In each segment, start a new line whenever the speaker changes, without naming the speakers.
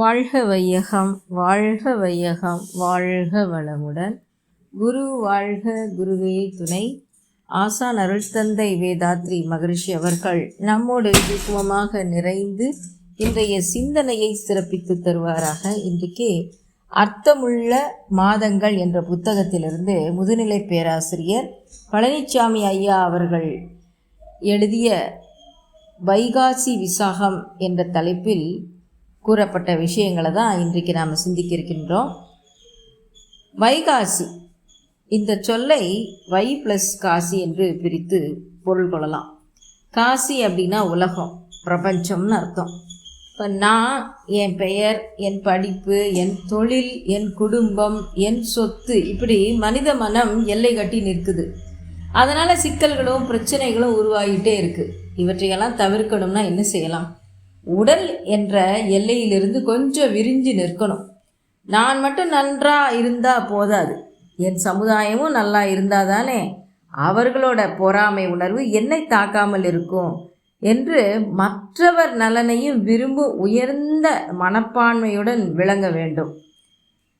வாழ்க வையகம் வாழ்க வையகம் வாழ்க வளமுடன். குரு வாழ்க குருவே துணை. ஆசான் அருள்தந்தை வேதாத்ரி மகரிஷி அவர்கள் நம்மோடு சூக்குமமாக நிறைந்து இன்றைய சிந்தனையை சிறப்பித்து தருவாராக. இன்றைக்கு அர்த்தமுள்ள மாதங்கள் என்ற புத்தகத்திலிருந்து முதுநிலை பேராசிரியர் பழனிசாமி ஐயா அவர்கள் எழுதிய வைகாசி விசாகம் என்ற தலைப்பில் கூறப்பட்ட விஷயங்களை தான் இன்றைக்கு நாம் சிந்திக்க இருக்கின்றோம் வைகாசி. இந்த சொல்லை வை ப்ளஸ் காசி என்று பிரித்து பொருள் கொள்ளலாம். காசி அப்படின்னா உலகம் பிரபஞ்சம்னு அர்த்தம். இப்போ நான் என் பெயர் என் படிப்பு என் தொழில் என் குடும்பம் என் சொத்து இப்படி மனித மனம் எல்லை கட்டி நிற்குது. அதனால் சிக்கல்களும் பிரச்சனைகளும் உருவாகிட்டே இருக்குது இவற்றையெல்லாம் தவிர்க்கணும்னா என்ன செய்யலாம்? உடல் என்ற எல்லையிலிருந்து கொஞ்சம் விரிஞ்சு நிற்கணும். நான் மட்டும் நன்றாக இருந்தால் போதாது. என் சமுதாயமும் நல்லா இருந்தால் தானே? அவர்களோட பொறாமை உணர்வு என்னை தாக்காமல் இருக்கும் என்று மற்றவர் நலனையும் விரும்பும் உயர்ந்த மனப்பான்மையுடன் விளங்க வேண்டும்.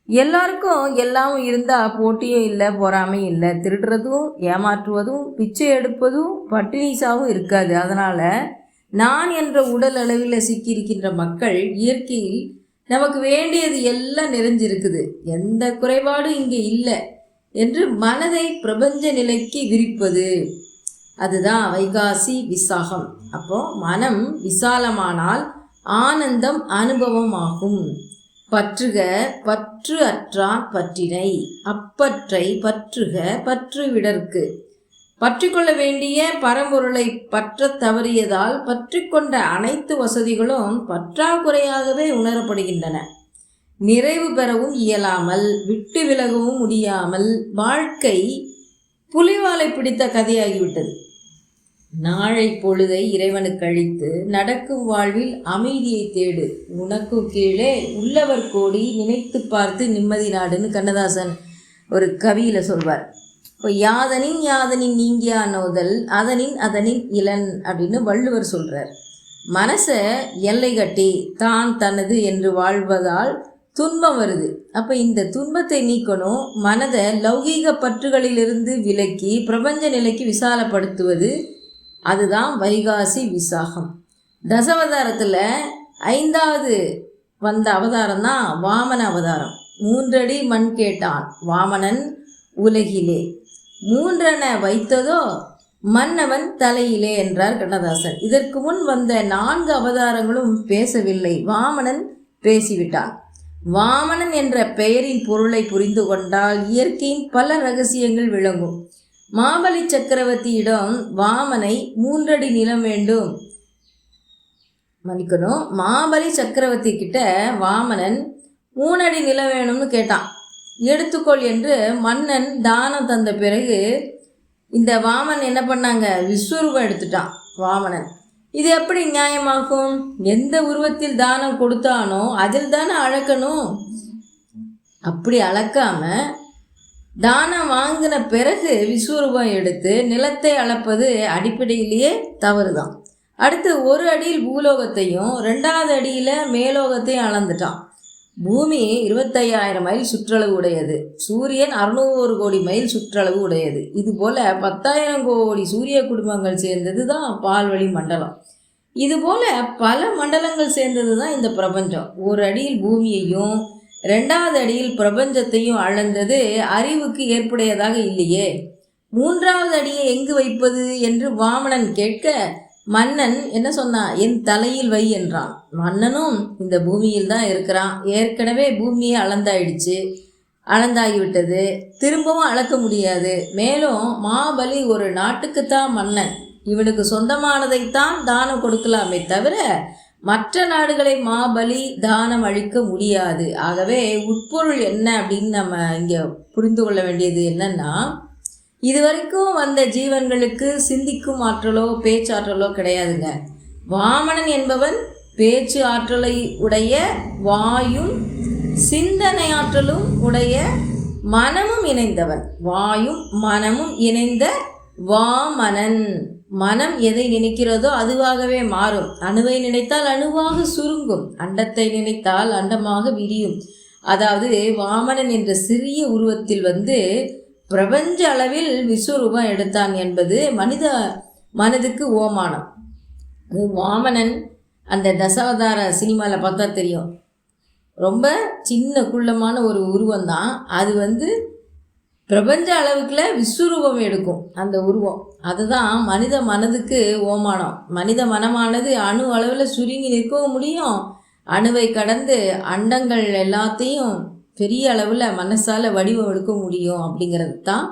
எல்லாருக்கும் எல்லாம் இருந்தால் போட்டியும் இல்லை பொறாமையும் இல்லை. திருடுறதும் ஏமாற்றுவதும் பிச்சை எடுப்பதும் பட்டினிசாவும் இருக்காது. அதனால் நான் என்ற உடல் அளவில் சிக்கியிருக்கின்ற மக்கள் இயற்கையில் நமக்கு வேண்டியது எல்லாம் நிறைஞ்சிருக்குது. எந்த குறைபாடும் இங்கே இல்லை என்று மனதை பிரபஞ்ச நிலைக்கு விரிப்பது. அதுதான் வைகாசி விசாகம். அப்போ மனம் விசாலமானால் ஆனந்தம் அனுபவமாகும். பற்றுக பற்று அற்றான் பற்றினை. அப்பற்றை பற்றுக பற்று விடற்கு பற்றிக்கொள்ள வேண்டிய பரம்பொருளை பற்ற தவறியதால் பற்றிக்கொண்ட அனைத்து வசதிகளும் பற்றாக்குறையாகவே உணரப்படுகின்றன. நிறைவு பெறவும் இயலாமல் விட்டு விலகவும் முடியாமல் வாழ்க்கை புலிவாலை பிடித்த கதையாகிவிட்டது. நாளை பொழுதை இறைவனுக்கு அழித்து நடக்கும் வாழ்வில் அமைதியை தேடு. உனக்கு கீழே உள்ளவர் கோடி நினைத்து பார்த்து நிம்மதி நாடுன்னு கண்ணதாசன் ஒரு கவியில் சொல்வார். இப்போ யாதனின் யாதனின் நீங்கியா நோதல் அதனின் அதனின் இளன் அப்படின்னு வள்ளுவர் சொல்கிறார் மனசை எல்லை கட்டி தான் தனது என்று வாழ்வதால் துன்பம் வருது. அப்போ இந்த துன்பத்தை நீக்கணும் மனதை லௌகீக பற்றுகளிலிருந்து விலக்கி பிரபஞ்ச நிலைக்கு விசாலப்படுத்துவது அதுதான் வைகாசி விசாகம். தசவதாரத்தில் ஐந்தாவது வந்த அவதாரம் தான் வாமன அவதாரம். மூன்றடி மண் கேட்டான் வாமனன் உலகிலே. மூன்றென வைத்ததோ மன்னவன் தலையிலே என்றார் கண்ணதாசன். இதற்கு முன் வந்த நான்கு அவதாரங்களும் பேசவில்லை. வாமனன் பேசிவிட்டான். வாமனன் என்ற பெயரின் பொருளை புரிந்து கொண்டால் இயற்கையின் பல ரகசியங்கள் விளங்கும். மாபலி சக்கரவர்த்தியிடம் வாமனை மூன்றடி நிலம் வேண்டும். மன்னிக்கணும் மாபலி சக்கரவர்த்தி கிட்ட வாமனன் மூணடி நிலம் வேணும்னு கேட்டான். எடுத்துக்கொள் என்று மன்னன் தானம் தந்த பிறகு இந்த வாமன் என்ன பண்ணாங்க? விஸ்வரூபம் எடுத்துட்டான் வாமனன். இது எப்படி நியாயமாகும்? எந்த உருவத்தில் தானம் கொடுத்தானோ அதில் தானே அளக்கணும்? அப்படி அளக்காம தானம் வாங்கின பிறகு விஸ்வரூபம் எடுத்து நிலத்தை அளப்பது அடிப்படையிலேயே தவறு தான் அடுத்து ஒரு அடியில் பூலோகத்தையும் ரெண்டாவது அடியில் மேலோகத்தையும் அளந்துட்டான். பூமி இருபத்தையாயிரம் மைல் சுற்றளவு உடையது. சூரியன் அறுநூறு கோடி மைல் சுற்றளவு உடையது. இதுபோல் பத்தாயிரம் கோடி சூரிய குடும்பங்கள் சேர்ந்தது தான் பால்வழி மண்டலம். இதுபோல் பல மண்டலங்கள் சேர்ந்தது தான் இந்த பிரபஞ்சம். ஒரு அடியில் பூமியையும் ரெண்டாவது அடியில் பிரபஞ்சத்தையும் அளந்தது அறிவுக்கு ஏற்புடையதாக இல்லையே. மூன்றாவது அடியை எங்கு வைப்பது என்று வாமனன் கேட்க மன்னன் என்ன சொன்னான் என் தலையில் வை என்றான். மன்னனும் இந்த பூமியில் தான் இருக்கிறான். ஏற்கனவே பூமியை அளந்தாயிடுச்சு. அளந்தாகிவிட்டது. திரும்பவும் அளக்க முடியாது. மேலும் மாபலி ஒரு நாட்டுக்குத்தான் மன்னன். இவனுக்கு சொந்தமானதைத்தான் தானம் கொடுக்கலாமே தவிர மற்ற நாடுகளை மாபலி தானம் அழிக்க முடியாது. ஆகவே உட்பொருள் என்ன அப்படின்னு நம்ம இங்கே புரிந்து கொள்ள வேண்டியது என்னன்னா இதுவரைக்கும் வந்த ஜீவன்களுக்கு சிந்திக்கும் ஆற்றலோ பேச்சாற்றலோ கிடையாதுங்க. வாமனன் என்பவன் பேச்சு ஆற்றலை உடைய வாயும் சிந்தனை ஆற்றலும் உடைய மனமும் இணைந்தவன். வாயும் மனமும் இணைந்த வாமனன். மனம் எதை நினைக்கிறதோ அதுவாகவே மாறும். அணுவை நினைத்தால் அணுவாக சுருங்கும். அண்டத்தை நினைத்தால் அண்டமாக விரியும். அதாவது வாமனன் என்ற சிறிய உருவத்தில் வந்து பிரபஞ்ச அளவில் விஸ்வரூபம் எடுத்தான் என்பது மனித மனதுக்கு ஓமானம் அது வாமனன் அந்த தசாவதார சினிமாவில் பார்த்தா தெரியும். ரொம்ப சின்ன குள்ளமான ஒரு உருவம் தான். அது வந்து பிரபஞ்ச அளவுக்குள்ள விஸ்வரூபம் எடுக்கும் அந்த உருவம். அதுதான் மனித மனதுக்கு ஓமானம் மனித மனமானது அணு அளவில் சுருங்கி நிற்கவும் முடியும். அணுவை கடந்து அண்டங்கள் எல்லாத்தையும் பெரிய அளவில் மனசால் வடிவம் எடுக்க முடியும் அப்படிங்கிறது தான்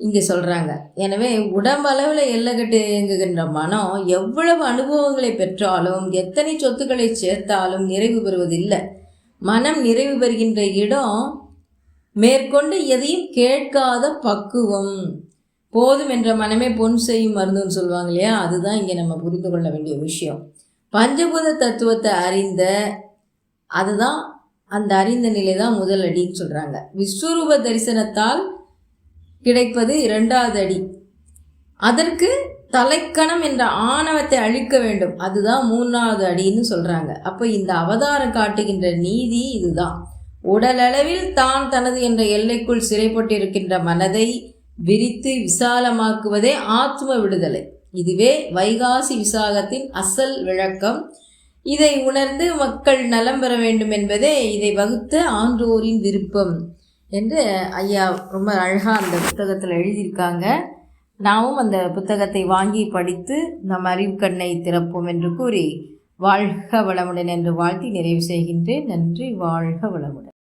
இங்கே சொல்கிறாங்க எனவே உடம்பளவில் எல்லைக்கட்டு இயங்குகின்ற மனம் எவ்வளவு அனுபவங்களை பெற்றாலும் எத்தனை சொத்துக்களை சேர்த்தாலும் நிறைவு பெறுவதில்லை. மனம் நிறைவு பெறுகின்ற இடம் மேற்கொண்டு எதையும் கேட்காத பக்குவம். போதும் என்ற மனமே பொன் செய்யும் மருந்துன்னு சொல்லுவாங்க இல்லையா? அதுதான் இங்கே நம்ம புரிந்து கொள்ள வேண்டிய விஷயம். பஞ்சபூத தத்துவத்தை அறிந்த அதுதான் அந்த அறிந்த நிலை தான் முதல் அடின்னு சொல்கிறாங்க விஸ்வரூப தரிசனத்தால் கிடைப்பது இரண்டாவது அடி. அதற்கு தலைக்கணம் என்ற ஆணவத்தை அழிக்க வேண்டும். அதுதான் மூணாவது அடின்னு சொல்கிறாங்க அப்போ இந்த அவதாரம் காட்டுகின்ற நீதி இதுதான். உடலளவில் தான் தனது என்ற எல்லைக்குள் சிறைப்பட்டிருக்கின்ற மனதை விரித்து விசாலமாக்குவதே ஆத்ம விடுதலை. இதுவே வைகாசி விசாகத்தின் அசல் விளக்கம். இதை உணர்ந்து மக்கள் நலம் பெற வேண்டும் என்பதே இதை வகுத்த ஆன்றோரின் விருப்பம் என்று ஐயா ரொம்ப அழகாக அந்த புத்தகத்தில் எழுதியிருக்காங்க. நாமும் அந்த புத்தகத்தை வாங்கி படித்து நம் அறிவு கண்ணை திறப்போம் என்று கூறி வாழ்க வளமுடன் என்று வாழ்த்தி நிறைவு செய்கின்றேன். நன்றி வாழ்க வளமுடன்.